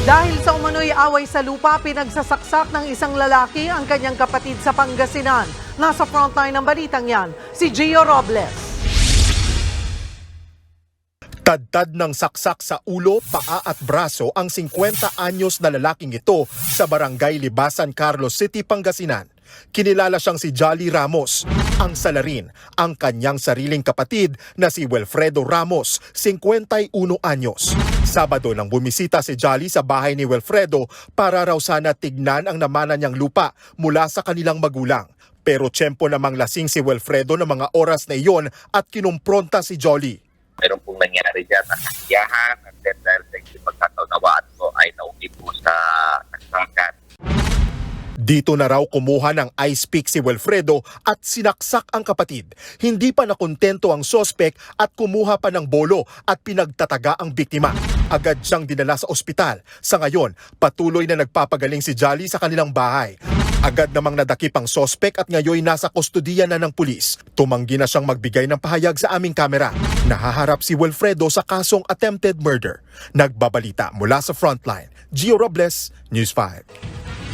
Dahil sa umano'y away sa lupa, pinagsasaksak ng isang lalaki ang kanyang kapatid sa Pangasinan. Nasa frontline ng balitang yan, si Gio Robles. Tadtad ng saksak sa ulo, paa at braso ang 50 anyos na lalaking ito sa barangay Libasan, Carlos City, Pangasinan. Kinilala siyang si Jolly Ramos. Ang salarin, ang kanyang sariling kapatid na si Wilfredo Ramos, 51 anyos. Sabado nang bumisita si Jolly sa bahay ni Wilfredo para raw sana tignan ang namana niyang lupa mula sa kanilang magulang. Pero tiyempo namang lasing si Wilfredo ng mga oras na iyon at kinumpronta si Jolly. meron pong nangyari dyan na Dito na raw kumuha ng ice pick si Wilfredo at sinaksak ang kapatid. Hindi pa nakontento ang sospek at kumuha pa ng bolo at pinagtataga ang biktima. Agad siyang dinala sa ospital. Sa ngayon, patuloy na nagpapagaling si Jolly sa kanilang bahay. Agad namang nadakip ang sospek at ngayon nasa kustodiya na ng pulis. Tumanggi na siyang magbigay ng pahayag sa aming kamera. Nahaharap si Wilfredo sa kasong attempted murder. Nagbabalita mula sa frontline. Gio Robles, News 5.